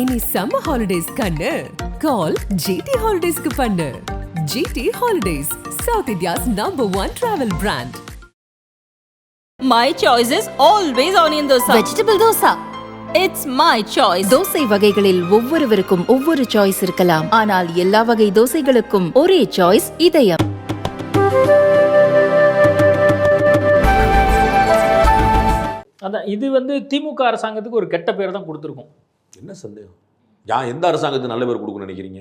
இனி summer holidays கண்ணு. கால் GT ஹாலிடேஸ்க்கு பண்ணு. GT holidays south India's number one travel brand My choice is always onion dosa. Vegetable dosa It's my choice. Dosa வகைகளில் ஒவ்வொருவருக்கும் ஒவ்வொரு choice இருக்கலாம். ஆனால் எல்லா வகை தோசைகளுக்கும் ஒரே சாய்ஸ் இதயம். அதான் இது வந்து திமுக அரசாங்கத்துக்கு ஒரு கெட்ட பேர் தான் கொடுத்துருக்கும். என்ன சந்தேகம்? யா எந்த அரசாங்கத்துக்கு நல்ல பேர் கொடுக்கணும்னு நினைக்கிறீங்க?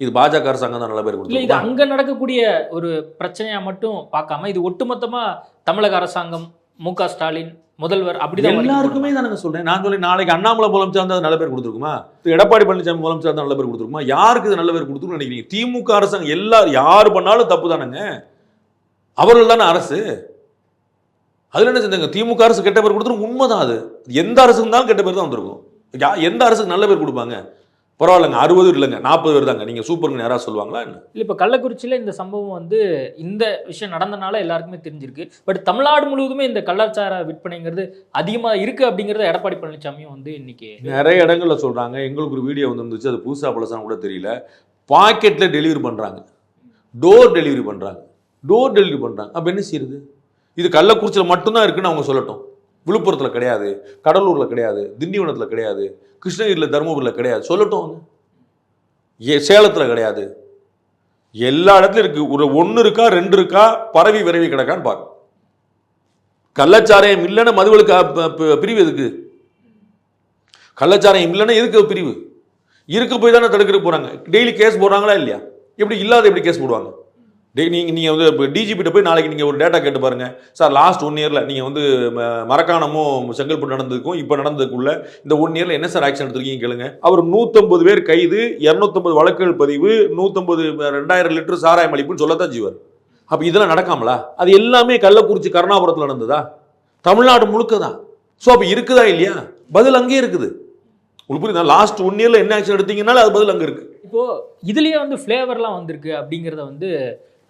இது பாஜக அரசாங்கம் தான் நல்ல பேர் இல்லை இது அங்க நடக்கக்கூடிய ஒரு பிரச்சனையா மட்டும் பார்க்காம இது ஒட்டுமொத்தமா தமிழக அரசாங்கம் மு க ஸ்டாலின் முதல்வர் அப்படிதான் எல்லாருக்குமே தானங்க சொல்றேன். நான் சொல்லி நாளைக்கு அண்ணாமலை முதலமைச்சர் இருந்தா அது நல்ல பேர் கொடுத்துருக்குமா? திரு எடப்பாடி பழனிசாமி முதலமைச்சர் இருந்தா நல்ல பேர் கொடுத்துருக்குமா? யாருக்கு இது நல்ல பேர் கொடுத்துருக்குன்னு நினைக்கிறீங்க? திமுக அரசாங்கம் எல்லாரும் யார் பண்ணாலும் தப்பு தானங்க? அவர்கள் தானே அரசு? அதுல என்ன செஞ்சாங்க திமுக அரசு கெட்ட பேர் கொடுத்துரும் உண்மைதான் அது. எந்த அரசுக்கு தான் கெட்ட பேர் தான் வந்திருக்கும். எந்த அரசுக்கு நல்ல பேர் கொடுப்பாங்க? பரவாயில்லைங்க அறுபது இல்லைங்க நாற்பது பேர் தாங்க. நீங்க சூப்பருங்க யாராவது சொல்லுவாங்களா என்ன? இல்லை இப்போ கள்ளக்குறிச்சியில் இந்த சம்பவம் வந்து இந்த விஷயம் நடந்தனால எல்லாருக்குமே தெரிஞ்சிருக்கு. பட் தமிழ்நாடு முழுவதுமே இந்த கள்ளச்சார விற்பனைங்கிறது அதிகமாக இருக்கு அப்படிங்கிறத எடப்பாடி பழனிசாமியும் வந்து இன்னைக்கு நிறைய இடங்கள்ல சொல்றாங்க. எங்களுக்கு ஒரு வீடியோ வந்துருந்துச்சு அது புதுசா பழசான்னு கூட தெரியல. பாக்கெட்ல டெலிவரி பண்றாங்க. டோர் டெலிவரி பண்றாங்க. டோர் டெலிவரி பண்றாங்க. அப்ப என்ன செய்யுது இது கள்ளக்குறிச்சியில் மட்டும்தான் இருக்குன்னு அவங்க சொல்லட்டும். விழுப்புரத்தில் கிடையாது கடலூரில் கிடையாது திண்டிவனத்தில் கிடையாது கிருஷ்ணகிரியில் தருமபுரியில் கிடையாது. சொல்லட்டும் அவங்க. ஏ சேலத்தில் கிடையாது. எல்லா இடத்துலையும் இருக்குது ஒரு ஒன்று இருக்கா ரெண்டு இருக்கா பரவி விரவி கிடக்கான்னு பார்க்க கள்ளச்சாராயம் இல்லைன்னா மதுவளுக்கு பிரிவு எதுக்கு? கள்ளச்சாராயம் இல்லைன்னா எதுக்கு பிரிவு? இருக்க போய் தானே தடுக்கிறதுக்கு போகிறாங்க டெய்லி கேஸ் போடுறாங்களா இல்லையா? எப்படி இல்லாத எப்படி கேஸ் போடுவாங்க? டே நீங்கள் நீங்கள் வந்து இப்போ டிஜிபிட்ட போய் நாளைக்கு நீங்கள் ஒரு டேட்டா கேட்டு பாருங்கள் சார் லாஸ்ட் ஒன் இயரில் நீங்கள் வந்து ம- மரக்காணமும் செங்கல்பட்டு நடந்ததுக்கும் இப்போ நடந்ததுக்குள்ள இந்த ஒன் இயரில் என்ன சார் ஆக்ஷன் எடுத்திருக்கீங்க கேளுங்க. அவர் நூற்றம்பது பேர் கைது இரநூத்தம்பது வழக்குகள் பதிவு நூற்றம்பது ரெண்டாயிரம் லிட்டர் சாராயம் அளிப்புன்னு சொல்லத்தான் செய்வார். அப்போ இதெல்லாம் நடக்காமலா? அது எல்லாமே கள்ளக்குறிச்சி கருணாபுரத்தில் நடந்ததா? தமிழ்நாடு முழுக்க தான் ஸோ அப்போ இருக்குதா இல்லையா? பதில் அங்கேயே இருக்குது. உங்களுக்கு புரியுதா? லாஸ்ட் ஒன் இயரில் என்ன ஆக்ஷன் எடுத்தீங்கனாலும் அது பதில் அங்கே இருக்குது இப்போது இதுலேயே வந்து ஃப்ளேவர்லாம் வந்திருக்கு அப்படிங்கிறத வந்து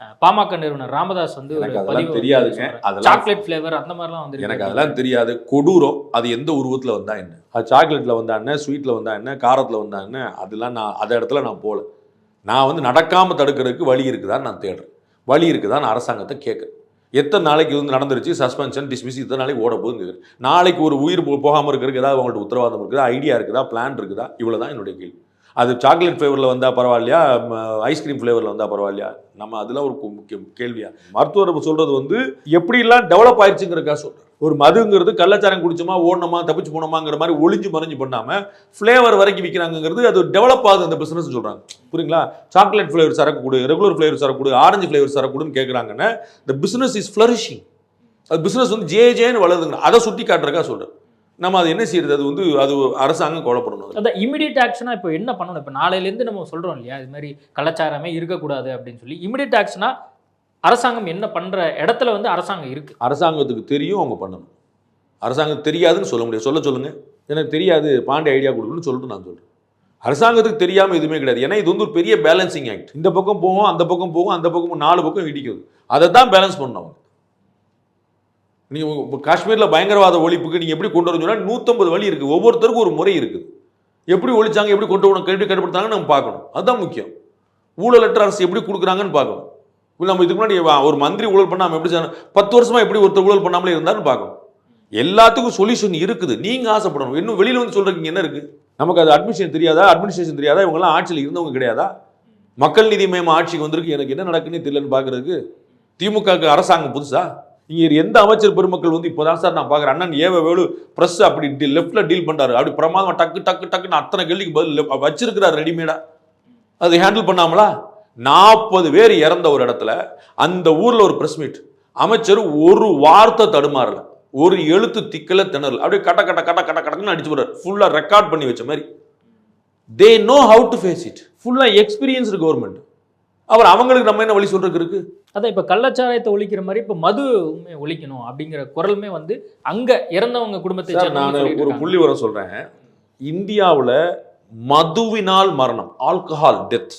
பாமக நிறுவனர் ராமதாஸ் வந்து எனக்கு அதெல்லாம் வந்து தெரியாதுங்க. அதெல்லாம் சாக்லேட் ஃப்ளேவர் அந்த மாதிரிலாம் வந்திருக்கு. எனக்கு அதெல்லாம் தெரியாது. கொடூரம் அது எந்த உருவத்தில் வந்தா என்ன? அது சாக்லேட்டில் வந்தா என்ன ஸ்வீட்டில் வந்தா என்ன காரத்தில் வந்தா என்ன அதெல்லாம் நான் அந்த இடத்துல நான் போகல. நான் வந்து நடக்காமல் தடுக்கிறதுக்கு வழி இருக்குதான்னு நான் தேடுறேன். வழி இருக்குதான்னு அரசாங்கத்தை கேட்குறேன். எத்தனை நாளைக்கு வந்து நடந்துருச்சு சஸ்பென்ஷன் டிஸ்மிஸ் இத்தனை நாளைக்கு ஓட கேட்குறேன். நாளைக்கு ஒரு உயிர் போ- போகாம இருக்கிறதுக்கு ஏதாவது அவங்கள்ட்ட உத்தரவாதம் இருக்குதா ஐடியா இருக்குதா பிளான் இருக்குதா இவ்வளோ தான் என்னுடைய கேள்வி. அது சாக்லேட் ஃப்ளேவரில் வந்தால் பரவாயில்லையா? ஐஸ்கிரீம் ஃப்ளேவரில் வந்தால் பரவாயில்லையா? நம்ம அதெல்லாம் ஒரு முக்கிய கேள்வியா? மருத்துவர் சொல்கிறது வந்து எப்படிலாம் டெவலப் ஆயிடுச்சுங்கிறக்கா சொல்கிறேன் ஒரு மதுங்கிறது கள்ளச்சாரம் குடிச்சோமா ஓடணுமா தப்பிச்சு போனோமாங்கிற மாதிரி ஒளிஞ்சு மறைஞ்சு பண்ணாமல் ஃப்ளேவர் வரைக்கும் விற்கிறாங்கிறது அது டெவலப் ஆகுது அந்த பிஸ்னஸ் சொல்கிறாங்க புரியுங்களா? சாக்லேட் ஃப்ளேவர் சரக்கு கொடு ரெகுலர் ஃப்ளேவர் சரக்கு கொடு ஆரஞ்சு ஃப்ளேவர் சரக்கு கொடுன்னு கேட்குறாங்கன்னா the பிஸ்னஸ் இஸ் ஃப்ளரிஷிங் அது பிஸ்னஸ் வந்து ஜே ஜேன்னு வளருதுங்க. அதை சுட்டி காட்டுறக்கா சொல்கிறேன் நம்ம அது என்ன செய்யறது? அது வந்து அது அரசாங்கம் கொலைப்படணும். அதான் இமிடியட் ஆக்ஷனா இப்போ என்ன பண்ணணும்? இப்போ நாளையிலேருந்து நம்ம சொல்றோம் இல்லையா இது மாதிரி கலாச்சாரமே இருக்கக்கூடாது அப்படின்னு சொல்லி. இமிடியட் ஆக்ஷனா அரசாங்கம் என்ன பண்ற இடத்துல வந்து அரசாங்கம் இருக்கு. அரசாங்கத்துக்கு தெரியும் அவங்க பண்ணணும். அரசாங்கம் தெரியாதுன்னு சொல்ல முடியாது. சொல்ல சொல்லுங்க. எனக்கு தெரியாது பாண்டி ஐடியா கொடுக்கணும்னு சொல்லிட்டு நான் சொல்றேன். அரசாங்கத்துக்கு தெரியாம எதுவுமே கிடையாது. ஏன்னா இது வந்து ஒரு பெரிய பேலன்சிங் ஆக்ட் இந்த பக்கம் போகும் அந்த பக்கம் போகும் அந்த பக்கம் நாலு பக்கம் இடிக்குது. அதை தான் பேலன்ஸ் பண்ணணும் அவங்க. நீங்கள் இப்போ காஷ்மீரில் பயங்கரவாத ஒழிப்புக்கு நீங்கள் எப்படி கொண்டு வரணும் நூற்றம்பது வழி இருக்குது ஒவ்வொருத்தருக்கும் ஒரு முறை இருக்குது எப்படி ஒழிச்சாங்க எப்படி கொண்டு வரணும் எப்படி கட்டுப்படுத்தாங்கன்னு நம்ம பார்க்கணும். அதுதான் முக்கியம். ஊழலற்ற அரசு எப்படி கொடுக்குறாங்கன்னு பார்க்கணும். இல்லை நம்ம இதுக்கு முன்னாடி ஒரு மந்திரி ஊழல் பண்ணாமல் எப்படி பத்து வருஷமாக எப்படி ஒருத்தர் ஊழல் பண்ணாமலே இருந்தாருன்னு பார்க்கணும். எல்லாத்துக்கும் சொல்யூஷன் இருக்குது. நீங்கள் ஆசைப்படணும். இன்னும் வெளியில் வந்து சொல்கிறீங்க என்ன இருக்குது நமக்கு அது அட்மிஷன் தெரியாதா? அட்மினிஸ்ட்ரேஷன் தெரியாதா? இவங்கெல்லாம் ஆட்சியில் இருந்தவங்க கிடையாதா? மக்கள் நீதி மயம் ஆட்சிக்கு வந்திருக்கு. எனக்கு என்ன நடக்குன்னு தெரியலன்னு பார்க்குறதுக்கு திமுக அரசாங்கம் புதுசா? இங்க எந்த அமைச்சர் பெருமக்கள் வந்து இப்போதான் சார் நான் பார்க்குறேன். அண்ணன் ஏவ வேலு பிரஸ் அப்படி லெஃப்டில் டீல் பண்ணுறாரு அப்படி பிரமாதமாக டக்கு டக்கு டக்குன்னு அத்தனை கேள்விக்கு பதில் வச்சிருக்கிறார் ரெடிமேடாக அது ஹேண்டில் பண்ணாமலா? நாற்பது பேர் இறந்த ஒரு இடத்துல அந்த ஊரில் ஒரு ப்ரெஸ் மீட் அமைச்சர் ஒரு வார்த்தை தடுமாறல. ஒரு எழுத்து திக்கல திணறல. அப்படியே கட்ட கட்ட கட்ட கட்ட கடக்குன்னு அடிச்சு போறாரு ஃபுல்லாக ரெக்கார்ட் பண்ணி வச்ச மாதிரி. They know how to face it ஃபுல்லாக எக்ஸ்பீரியன்ஸ்டு கவர்மெண்ட் அவர் அவங்களுக்கு நம்ம என்ன வழி சொல்றதுக்கு இருக்கு? அதான் இப்போ கள்ளச்சாராயத்தை ஒழிக்கிற மாதிரி இப்போ மதுவுமே ஒழிக்கணும் அப்படிங்கிற குரலுமே வந்து அங்க இறந்தவங்க குடும்பத்தை நான் ஒரு. புள்ளி வரம் சொல்றேன். இந்தியாவுல மதுவினால் மரணம் ஆல்கஹால் டெத்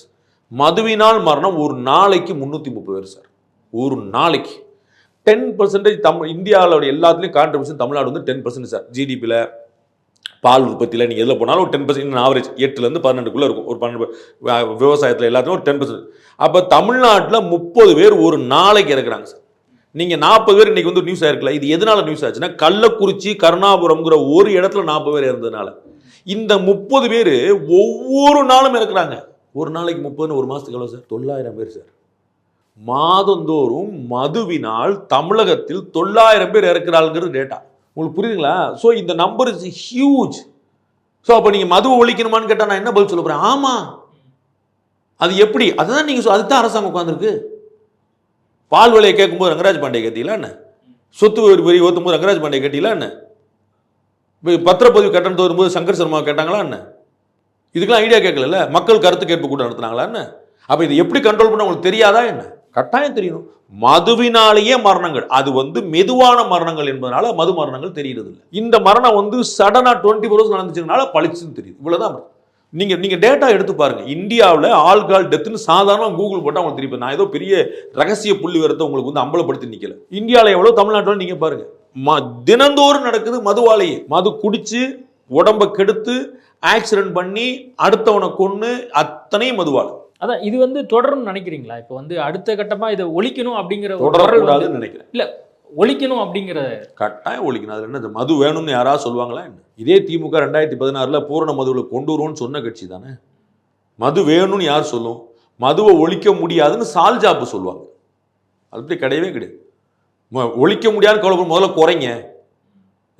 மதுவினால் மரணம் ஒரு நாளைக்கு முந்நூற்றி முப்பது பேர் சார். ஒரு நாளைக்கு. டென் பர்சன்டேஜ் தமிழ் இந்தியாவோட எல்லாத்துலேயும் கான்ட்ரிபியூஷன் தமிழ்நாடு வந்து டென் பர்சன்ட் சார். ஜிடிபியில் பால் உற்பத்தியில் நீங்கள் எதில் போனாலும் ஒரு டென் பர்சன்ட் ஆவரேஜ் எட்டுலேருந்து பன்னெண்டுக்குள்ளே இருக்கும். ஒரு பன்னெண்டு விவசாயத்தில் எல்லாத்துக்கும் ஒரு டென் பர்சன்ட் அப்போ தமிழ்நாட்டில் முப்பது பேர் ஒரு நாளைக்கு இறக்குறாங்க சார். நீங்கள் நாற்பது பேர் இன்றைக்கி வந்து நியூஸ் ஆயிருக்கல இது எதனால நியூஸ் ஆச்சுன்னா கள்ளக்குறிச்சி கருணாபுரம்ங்கிற ஒரு இடத்துல நாற்பது பேர் இறந்ததுனால. இந்த முப்பது பேர் ஒவ்வொரு நாளும் இறக்குறாங்க. ஒரு நாளைக்கு முப்பதுன்னு ஒரு மாதத்துக்கு எவ்வளோ சார்? தொள்ளாயிரம் பேர் சார். மாதந்தோறும் மதுவினால் தமிழகத்தில் தொள்ளாயிரம் பேர் இறக்குறாங்கிறது டேட்டா உங்களுக்கு புரியுதுங்களா? ஸோ இந்த நம்பர் இஸ் ஹியூஜ் ஸோ அப்போ நீங்கள் மதுவை ஒழிக்கணுமான்னு கேட்டால் நான் என்ன பதில் சொல்ல போகிறேன் ஆமாம் அது எப்படி? அதுதான் நீங்கள் அதுதான் அரசாங்கம் உட்காந்துருக்கு பால் விலையை கேட்கும்போது ரங்கராஜ் பாண்டே கேட்டீங்களா என்ன? சொத்து வரி வரி ஓத்தும் போது ரங்கராஜ் பாண்டே கேட்டீங்களா என்ன? இப்போ பத்திரப்பதிவு கட்டணத்தை வரும்போது சங்கர் சர்மா கேட்டாங்களா என்ன? இதுக்கெல்லாம் ஐடியா கேட்கல மக்கள் கருத்து கேட்பு கூட நடத்துனாங்களா என்ன? அப்போ இது எப்படி கண்ட்ரோல் பண்ண உங்களுக்கு தெரியாதா என்ன? கட்டாயம் தெரியணும் மதுவினாலேயே மரணங்கள். அது வந்து மெதுவான மரணங்கள் என்பதனால மது மரணங்கள் தெரியறது இல்லை இந்த மரணம் வந்து சடனா டுவெண்ட்டி ஃபோர் நடந்துச்சுனால பளிச்சுன்னு தெரியுது. இவ்வளவுதான் நீங்க நீங்க டேட்டா எடுத்து பாருங்க. இந்தியாவில் ஆல்கால் டெத்துன்னு சாதாரணமாக கூகுள் போட்டால் உங்களுக்கு தெரியும். நான் ஏதோ பெரிய ரகசிய புள்ளி விவரத்தை உங்களுக்கு வந்து அம்பலப்படுத்தி நிக்கல. இந்தியாவில் எவ்வளோ தமிழ்நாட்டில் நீங்க பாருங்க. ம தினந்தோறும் நடக்குது மதுவாலேயே. மது குடிச்சு உடம்ப கெடுத்து ஆக்சிடென்ட் பண்ணி அடுத்தவனை கொன்று அத்தனையும் மதுவால. அதான் இது வந்து தொடரும்னு நினைக்கிறீங்களா? இப்போ வந்து அடுத்த கட்டமா இதை ஒழிக்கணும் அப்படிங்கிற தொடரக்கூடாதுன்னு நினைக்கிறேன். ஒழிக்கணும் அப்படிங்கிற கட்டாயம் ஒழிக்கணும். அதில் என்ன மது வேணும்னு யாராவது சொல்லுவாங்களா என்ன? இதே திமுக ரெண்டாயிரத்தி பதினாறில் பூரண மதுவில் கொண்டு வருவோம்னு சொன்ன கட்சி தானே? மது வேணும்னு யார் சொல்லும்? மதுவை ஒழிக்க முடியாதுன்னு சால்ஜாப்பு சொல்லுவாங்க. அது அப்படி கிடையவே கிடையாது. ஒழிக்க முடியாதுன்னு கவலைப்படும். முதல்ல குறைங்க.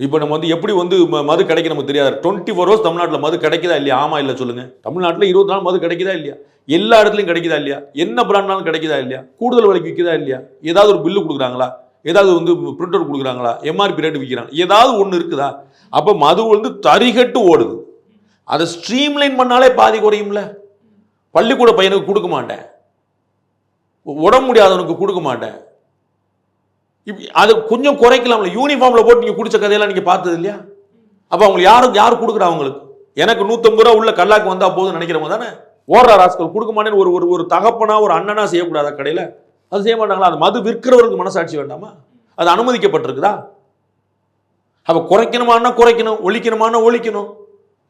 இப்போ நம்ம வந்து எப்படி வந்து மது கிடைக்க நமக்கு தெரியாது. டுவெண்ட்டி ஃபோர் ஹவர்ஸ் தமிழ்நாட்டில் மது கிடைக்குதா இல்லையா? ஆமா இல்லை சொல்லுங்க. தமிழ்நாட்டில் இருபத்தி நாலு மது கிடைக்குதா இல்லையா? எல்லா இடத்துலையும் கிடைக்குதா இல்லையா? என்ன பிராண்ட்னாலும் கிடைக்குதா இல்லையா? கூடுதல் விலைக்கு விற்குதா இல்லையா? ஏதாவது ஒரு பில்லு கொடுக்குறாங்களா? ஏதாவது வந்து பிரிண்ட் அவுட் கொடுக்குறாங்களா எம்ஆர்பி ரேட்டு விற்கிறாங்க ஏதாவது ஒன்று இருக்குதா? அப்போ மது வந்து தரிகட்டு ஓடுது. அதை ஸ்ட்ரீம்லைன் பண்ணாலே பாதி குறையும்ல. பள்ளிக்கூட பையனுக்கு கொடுக்க மாட்டேன். உடம்பு முடியாதவனுக்கு கொடுக்க மாட்டேன். அது கொஞ்சம் குறைக்கலாம்ல யூனிஃபார்ம்ல போட்டு நீங்க குடிச்ச கதையெல்லாம் நீங்க பார்த்தது இல்லையா அப்ப அவங்களுக்கு யாரும் யார் கொடுக்குறா அவங்களுக்கு? எனக்கு நூத்தம்பது ரூபா உள்ள கல்லாக்கு வந்தா போதும் நினைக்கிறவங்க தானே? ஓடுற ராஸ்கல் கொடுக்க மாட்டேன்னு ஒரு ஒரு ஒரு தகப்பனா ஒரு அண்ணனா செய்யக்கூடாதா கடையில? அது செய்ய மாட்டாங்களா? அது மது விற்கிறவருக்கு மனசாட்சி வேண்டாமா? அது அனுமதிக்கப்பட்டிருக்குதா? அப்ப குறைக்கணுமான்னா குறைக்கணும் ஒழிக்கணுமான்னா ஒழிக்கணும்.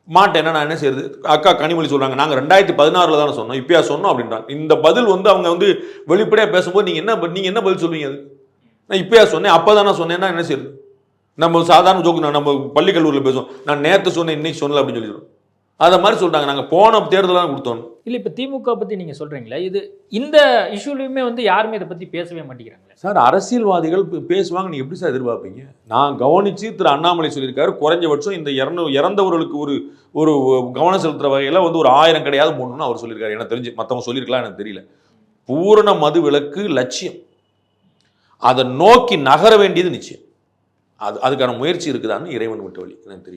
மாட்டேன்னா நான் என்ன செய்யறது? அக்கா கனிமொழி சொல்றாங்க. நாங்க ரெண்டாயிரத்தி பதினாறுல தானே சொன்னோம். இப்பயா சொன்னோம் அப்படின்றாங்க. இந்த பதில் வந்து அவங்க வந்து வெளிப்படையா பேசும்போது நீங்க என்ன நீங்க என்ன பதில் சொல்லுவீங்க அது? நான் இப்பயா சொன்னேன் அப்பதான் நான் சொன்னேன்னா என்ன செய்யுது நம்ம சாதாரண ஜோக்கு நான் நம்ம பள்ளி கல்லூரியில் பேசுவோம். நான் நேற்று சொன்னேன் இன்னைக்கு சொன்னல அப்படின்னு சொல்லிடுறோம் அதை மாதிரி சொல்லிட்டாங்க நாங்கள் போன தேர்தலாம் கொடுத்தோம். இல்ல இப்ப திமுக பத்தி நீங்க சொல்றீங்களே இது இந்த இஷ்யூலயுமே வந்து யாருமே இதை பத்தி பேசவே மாட்டேங்கிறாங்களே? சார் அரசியல்வாதிகள் பேசுவாங்க நீங்க எப்படி சார் எதிர்பார்ப்பீங்க? நான் கவனிச்சு திரு அண்ணாமலை சொல்லியிருக்காரு குறைஞ்சபட்சம் இந்த இறந்து இறந்தவர்களுக்கு ஒரு ஒரு கவனம் செலுத்துற வகையில் வந்து ஒரு ஆயிரம் கிடையாது போடணும்னு அவர் சொல்லியிருக்காரு. எனக்கு தெரிஞ்சு மற்றவங்க சொல்லியிருக்கலாம் எனக்கு தெரியல. பூரண மது விலக்கு லட்சியம். அதை நோக்கி நகர வேண்டியது நிச்சயம். அது அதுக்கான முயற்சி இருக்குதான்னு இறைவன் விட்டு வழி எனக்கு தெரியும்